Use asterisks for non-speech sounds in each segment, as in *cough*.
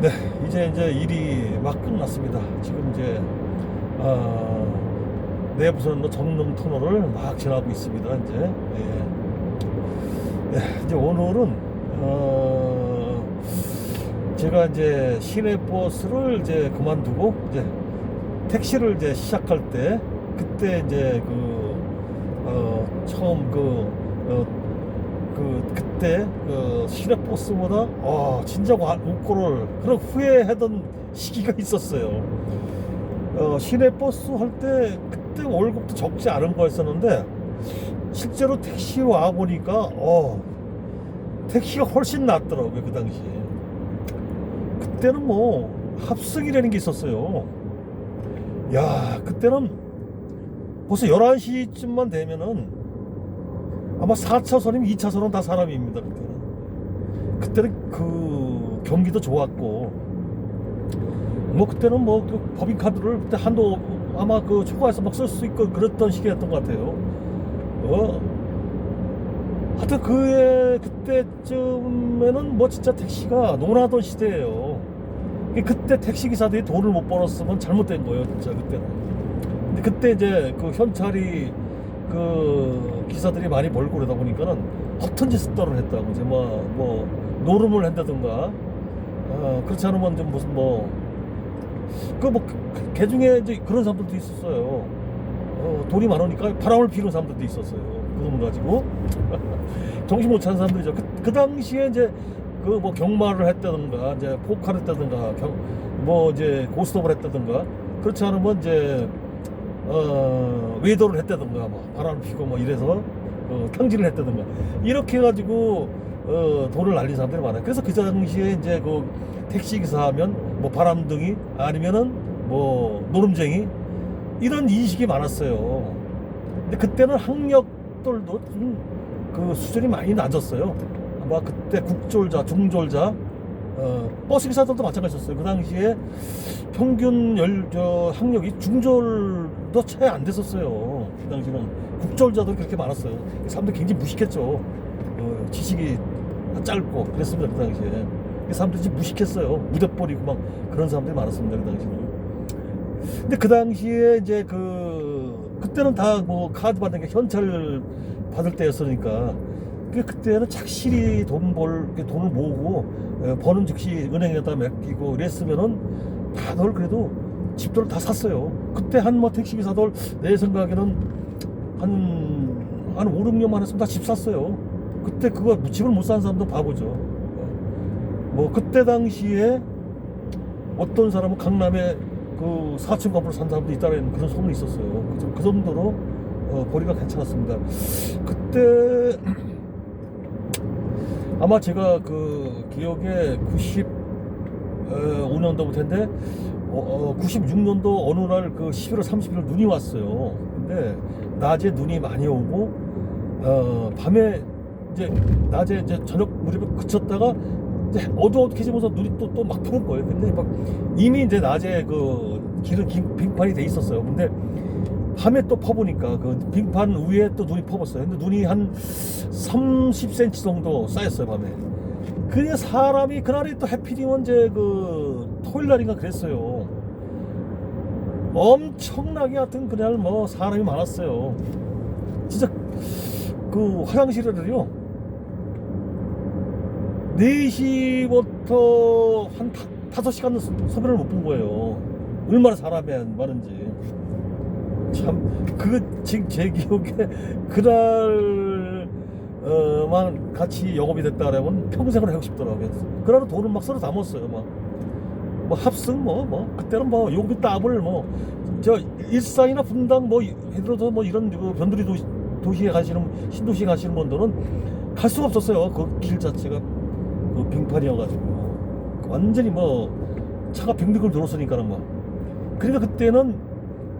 네, 이제 이제 일이 막 끝났습니다. 지금 이제 어, 내부선로 정릉 터널을 막 지나고 있습니다. 이제 예. 네, 이제 오늘은 어, 제가 이제 시내 버스를 이제 그만두고 이제 택시를 이제 시작할 때 그때 이제 그 어, 처음 그 어, 그 그때 그어 진짜 와- 웃고를 그런 후회하던 시기가 있었어요. 어, 시내 버스 할 때 그때 월급도 적지 않은 거였었는데 실제로 택시 와 보니까 어 택시가 훨씬 낫더라고요 그 당시에. 그때는 뭐 합승이라는 게 있었어요. 야 그때는 벌써 11시쯤만 되면은 아마 4차선이면 2차선은 다 사람입니다. 그때는. 그때는 그 경기도 좋았고 뭐 그때는 뭐 그 법인카드를 그때 한도 아마 그 초과해서 막 쓸 수 있고 그랬던 시기였던 것 같아요. 어. 하여튼 그에 그때쯤에는 뭐 진짜 택시가 논하던 시대예요. 그때 택시 기사들이 돈을 못 벌었으면 잘못된 거예요, 진짜 그때는. 근데 그때 이제 그 현찰이 그 기사들이 많이 벌고 그러다 보니까는 허튼 짓을 따로 했다고 이제 뭐, 뭐 노름을 한다든가 어, 그렇지 않으면 좀 무슨 뭐 그 뭐 개 중에 이제 그런 사람들도 있었어요. 어, 돈이 많으니까 바람을 피우는 사람들도 있었어요. 그 돈 가지고 *laughs* 정신 못 차는 사람들이죠. 그, 그 당시에 이제 그 뭐 경마를 했다든가 이제 포카를 했다든가 경, 뭐 이제 고스톱을 했다든가 그렇지 않으면 이제 어, 외도를 했다든가 뭐 바람을 피고 뭐 이래서 어, 탕진을 했다든가 이렇게 해가지고 어, 돈을 날린 사람들이 많아요. 그래서 그 당시에 이제 그 택시 기사 하면 뭐 바람둥이 아니면은 뭐 노름쟁이 이런 인식이 많았어요. 근데 그때는 학력들도 좀 그 수준이 많이 낮았어요. 아마 그때 국졸자, 중졸자, 어, 버스 기사들도 마찬가지였어요. 그 당시에 평균 열, 저, 학력이 중졸도 채 안 됐었어요. 그 당시는 국졸자도 그렇게 많았어요. 사람들 굉장히 무식했죠. 어, 지식이 짧고 그랬습니다. 그 당시에. 그 사람들이 무식했어요. 무대 버리고 막 그런 사람들이 많았습니다. 그 당시는. 근데 그 당시에 이제 그 그때는 다 뭐 카드 받는 게 현찰 받을 때였으니까 그 그때는 착실히 돈 벌 돈을 모으고 에, 버는 즉시 은행에다 맡기고 이랬으면은 다들 그래도 집들을 다 샀어요. 그때 한 뭐 택시 기사들 내 생각에는 한 한 5, 6년만 했으면 다 집 샀어요. 그때 그거 집을 못 산 사람도 바보죠. 뭐 그때 당시에 어떤 사람은 강남에 그 4층 건물을 산 사람도 있다는 그런 소문이 있었어요. 그, 정- 그 정도로 어, 거리가 괜찮았습니다. 그때 아마 제가 그 기억에 95년도 부터인데 어, 96년도 어느 날 그 11월 30일 눈이 왔어요. 근데 낮에 눈이 많이 오고 어, 밤에 이제 낮에 이제 저녁 무렵에 그쳤다가 이제 어두어둑해지면서 눈이 또 또 막 푸는 거예요. 근데 막 이미 이제 낮에 그 길은 긴- 빙판이 돼 있었어요. 근데 밤에 또 퍼보니까 그 빙판 위에 또 눈이 퍼봤어요. 근데 눈이 한 30cm 정도 쌓였어요 밤에. 그게 사람이 그날이 또 해피디면 이제 그 토요일 날인가 그랬어요. 엄청나게 하여튼 그날 뭐 사람이 많았어요. 진짜 그 화장실에를요 4시부터 한 다, 5시간 소변을 못 본 거예요. 얼마나 사람이 많은지. 참, 그, 지금 제 기억에 그날, 어, 만 같이 영업이 됐다 그러면 평생을 하고 싶더라고요. 그날은 돈을 막 서로 담았어요. 막. 뭐 합승 뭐, 뭐, 그때는 뭐 요기 따블 뭐, 저 일산이나 분당 뭐, 해들어도 뭐 이런 그 변두리 도시, 도시에 가시는, 신도시에 가시는 분들은 갈 수가 없었어요. 그 길 자체가 그 빙판이어가지고. 완전히 뭐, 차가 빙빙을 돌았으니까는 뭐. 그러니까 그때는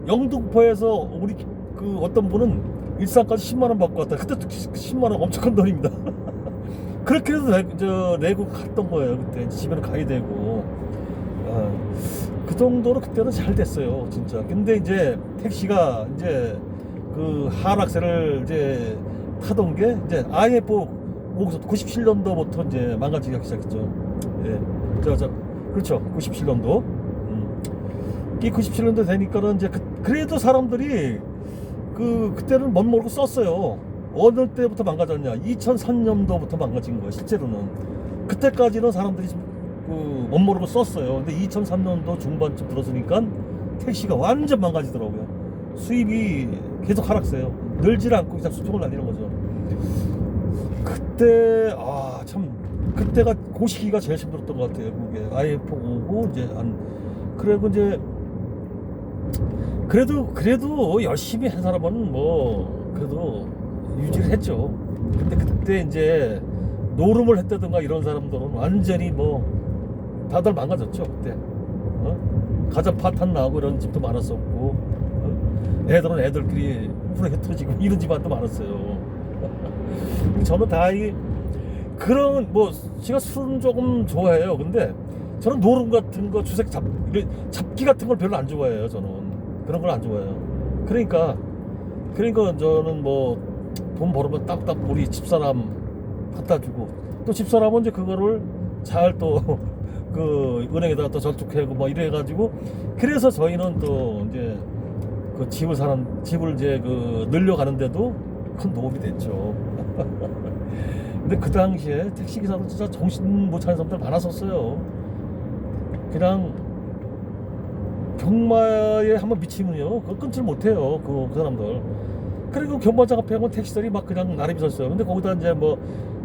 영등포에서 우리 그 어떤 분은 일산까지 10만 원 받고 왔다. 그때 10만 원 엄청 큰 돈입니다. *laughs* 그렇게 해서 내, 저, 내고 갔던 거예요. 그때 집에는 가야 되고. 아, 그 정도로 그때는 잘 됐어요. 진짜. 근데 이제 택시가 이제 그 하락세를 이제 타던 게 이제 IMF 오고서 97년도부터 이제 망가지기 시작했죠. 예. 저, 저, 그렇죠. 97년도. 음. 이 97년도 되니까는 이제 그, 그래도 사람들이 그 그때는 멋 모르고 썼어요. 어느 때부터 망가졌냐? 2003년도부터 망가진 거예요. 실제로는 그때까지는 사람들이 그못 모르고 썼어요. 근데 2003년도 중반쯤 들어서니까 택시가 완전 망가지더라고요. 수입이 계속 하락세요. 늘질 않고 그냥 수평을 날리는 거죠. 그때 아 참 그때가 그 시기가 제일 힘들었던 것 같아요. 그게 IF 오고 이제 한 그리고 이제 그래도 그래도 열심히 한 사람은 뭐 그래도 유지를 했죠. 근데 그때 이제 노름을 했다든가 이런 사람들은 완전히 뭐 다들 망가졌죠 그때. 어? 가장 파탄 나고 이런 집도 많았었고 어? 애들은 애들끼리 후레 터지고 *laughs* 이런 집안도 많았어요. *laughs* 저는 다이 그런 뭐 제가 술은 조금 좋아해요. 근데 저는 노름 같은 거 주색 잡 잡기 같은 걸 별로 안 좋아해요. 저는 그런 걸 안 좋아해요. 그러니까 그러니까 저는 뭐 돈 벌으면 딱딱 우리 집사람 갖다 주고 또 집사람은 이제 그거를 잘 또 *laughs* 그 은행에다가 또 저축하고 뭐 이래 가지고 그래서 저희는 또 이제 그 집을 사는 집을 이제 그 늘려가는데도 큰 도움이 됐죠. *laughs* 근데 그 당시에 택시 기사도 진짜 정신 못 차린 사람들 많았었어요. 그냥 경마에 한번 미치면요, 그거 끊질 못해요. 그, 그 사람들. 그리고 경마장 앞에 가면 택시들이 막 그냥 나름이 섰어요. 근데 거기다 이제 뭐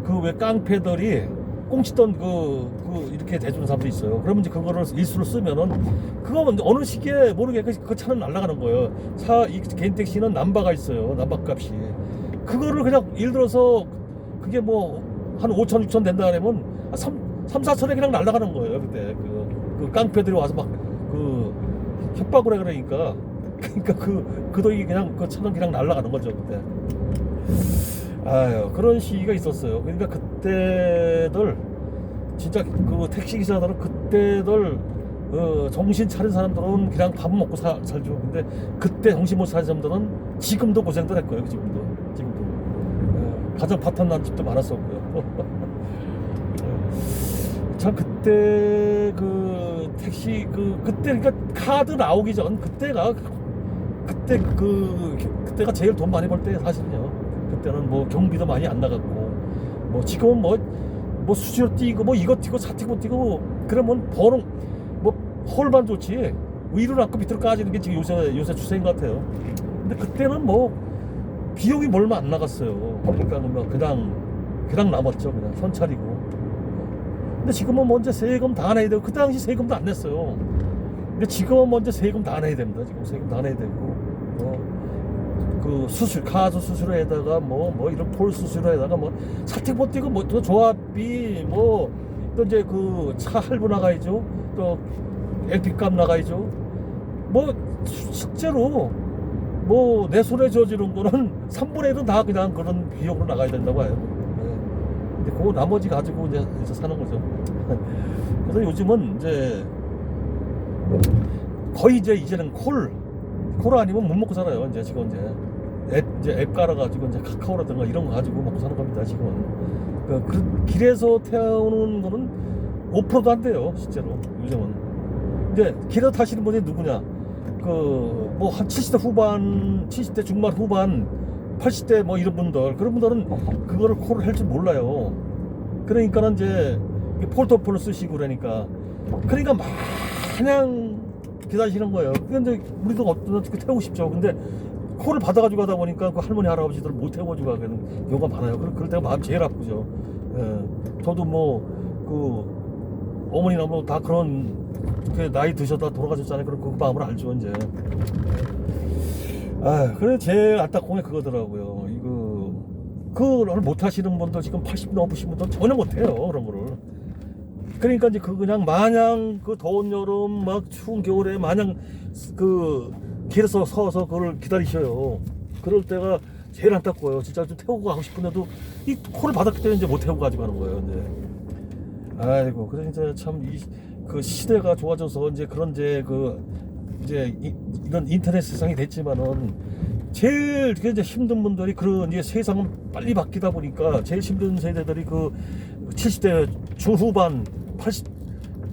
그 왜 깡패들이 꽁치던 그, 그 이렇게 대주는 사람도 있어요. 그러면 이제 그거를 일수로 쓰면은 그거 어느 시기에 모르게 그, 그 차는 날아가는 거예요. 차, 이 개인 택시는 남바가 있어요. 남바 값이. 그거를 그냥 예를 들어서 그게 뭐 한 5천, 6천 된다 그러면 3, 3 4천에 그냥 날아가는 거예요. 그때 그, 그 깡패들이 와서 막그 협박을 해 그러니까 그러니까 그, 그 돈이 그냥 그 천원 그냥 날아가는 거죠. 그때. 아유 그런 시기가 있었어요. 그러니까 그때들 진짜 그 택시 기사들은 그때들 어, 정신 차린 사람들은 그냥 밥 먹고 사, 살죠. 근데 그때 정신 못 차린 사람들은 지금도 고생들 했고요. 지금도 지금도 어, 가정 파탄 난 집도 많았었고요. 어, *laughs* 참 그때 그 택시 그 그때 그러니까 카드 나오기 전 그때가 그때 그 그때가 제일 돈 많이 벌 때 사실은요. 그때는 뭐 경비도 많이 안 나갔고 뭐 지금은 뭐 뭐 수시로 뛰고 뭐 이거 뛰고 사 뛰고 뛰고 그러면 버는 뭐 홀만 좋지 위로 남고 밑으로 까지는 게 지금 요새 요새 추세인 것 같아요. 근데 그때는 뭐 비용이 뭐 얼마 안 나갔어요. 그러니까 뭐 그냥 그냥 남았죠. 그냥 선차리고. 근데 지금은 먼저 세금 다 내야 되고 그 당시 세금도 안 냈어요. 근데 지금은 먼저 세금 다 내야 됩니다. 지금 세금 다 내야 되고 뭐그 수술 카드 수수료에다가 뭐 뭐 이런 톨 수수료에다가 뭐 사택 못 뛰고 뭐 또 조합비 뭐 또 이제 그 차 할부 나가야죠. 또 LP 값 나가야죠. 뭐 수- 실제로 뭐 내 손에 져지는 거는 *laughs* 3분의 1은 다 그냥 그런 비용으로 나가야 된다고 해요. 네. 근데 그 나머지 가지고 이제, 이제 사는 거죠. *laughs* 그래서 요즘은 이제 거의 이제 이제는 콜, 콜 아니면 못 먹고 살아요. 이제 지금 이제 앱 이제 앱 깔아가지고 이제 카카오라든가 이런 거 가지고 먹고 사는 겁니다. 지금은 그, 그 길에서 태우는 거는 5%도 안 돼요. 실제로 요즘은 이제 길에 타시는 분이 누구냐? 그 뭐 한 70대 후반, 70대 중반 후반, 80대 뭐 이런 분들 그런 분들은 그거를 콜을 할 줄 몰라요. 그러니까는 이제 이 폴더폰을 쓰시고 그러니까 그러니까 마냥 기다리시는 거예요. 근데 우리도 그 태우고 싶죠. 근데 콜을 받아가지고 가다 보니까 그 할머니 할아버지들 못 태워가지고 가는 경우가 많아요. 그럴, 때가 마음 제일 아프죠. 예. 저도 뭐 그 어머니나 뭐 다 그런 그 나이 드셔다 돌아가셨잖아요. 그런 그 마음을 알죠 이제. 아, 그래 제일 안타까운 게 그거더라고요. 이거 그걸 못 하시는 분들 지금 80 넘으신 분들 전혀 못 해요 그런 거를. 그러니까 이제 그 그냥 마냥 그 더운 여름 막 추운 겨울에 마냥 그 길에서 서서 그걸 기다리셔요. 그럴 때가 제일 안타까워요. 진짜 좀 태우고 가고 싶은데도 이 콜을 받았기 때문에 이제 못 태우고 가지고 가는 거예요. 이제. 아이고 그래 이제 참 이 그 시대가 좋아져서 이제 그런 이제 그 이제 이, 런 인터넷 세상이 됐지만은 제일 그 이제 힘든 분들이 그런 이제 세상은 빨리 바뀌다 보니까 제일 힘든 세대들이 그 70대 중후반 80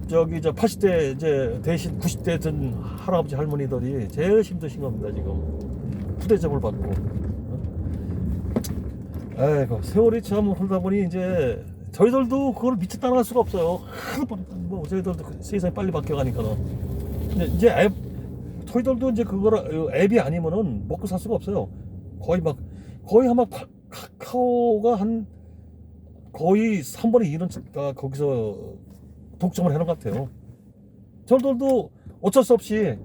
저기 저 80대 이제 대신 90대 된 할아버지 할머니들이 제일 힘드신 겁니다 지금. 푸대접을 받고. 어? 아이고 세월이 참 흐르다 보니 이제 저희들도 그걸 미처 따라갈 수가 없어요. 뭐 저희들도 그 세상이 빨리 바뀌어가니까는 근데 이제 앱 저희들도 이제 그거를 앱이 아니면은 먹고 살 수가 없어요. 거의 막 거의 아마 파- 카카오가 한 거의 3분의 2는 거기서 독점을 해놓은 것 같아요. 저들도 어쩔 수 없이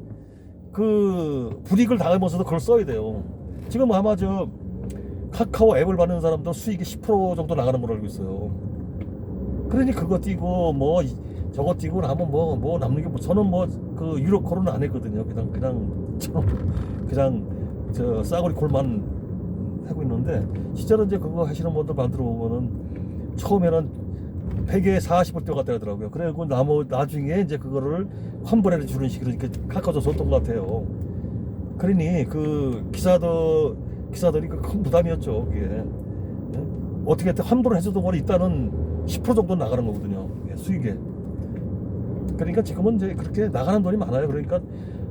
그 불이익을 당하면서도 그걸 써야 돼요. 지금 아마 저 카카오 앱을 받는 사람도 수익이 10% 정도 나가는 걸로 알고 있어요. 그러니 그거 띄고 뭐 이- 저거 띄고 나면 뭐 뭐 남는 게 뭐 저는 뭐 그 유료 콜은 안 했거든요. 그냥 그냥 저는 그냥 저 싸구리 콜만 하고 있는데 실제로 이제 그거 하시는 분들 만들어 보면은 처음에는 100에 40을 뛰어갔다 하더라고요. 그래고 나머 나중에 이제 그거를 환불해 주는 식으로 이렇게 카카오에서 줬던 것 같아요. 그러니 그 기사도 기사들이 그큰 부담이었죠. 그게 예? 어떻게 환불을 해주던 거는 일단은 10% 정도 나가는 거거든요. 예, 수익에. 그러니까 지금은 이제 그렇게 나가는 돈이 많아요. 그러니까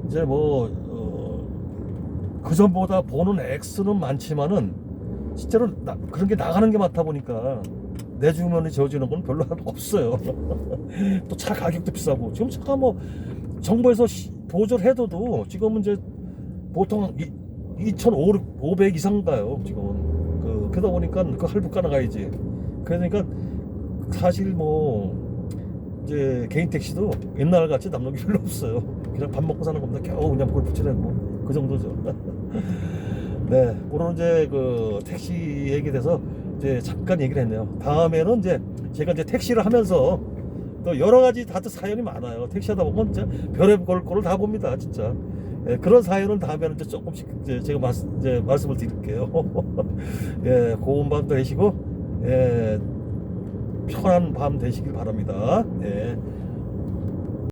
이제 뭐 어, 그 전보다 보는 액수는 많지만은 실제로 나- 그런 게 나가는 게 많다 보니까 내 주머니 저지는 건 별로 없어요. *laughs* 또 차 가격도 비싸고 지금 차가 뭐 정부에서 시- 보조를 해도도 지금은 이제 보통 2,500 이상 가요 지금은 그 그러다 보니까 그 할부가 나가야지. 그러니까 사실 뭐 이제 개인 택시도 옛날 같이 남는 게 별로 없어요. 그냥 밥 먹고 사는 겁니다. 겨우 그냥 그걸 붙이려고 그 정도죠. *laughs* 네, 오늘 이제 그 택시 얘기에 대해서 이제 잠깐 얘기를 했네요. 다음에는 이제 제가 이제 택시를 하면서 또 여러 가지 다들 사연이 많아요. 택시하다 보면 진짜 별의 걸 거를 다 봅니다, 진짜. 예, 그런 사연은 다음에는 이제 조금씩 이제 제가 말씀, 이제 말씀을 드릴게요. *laughs* 예, 고운 밤 되시고, 예, 편한 밤 되시길 바랍니다. 예.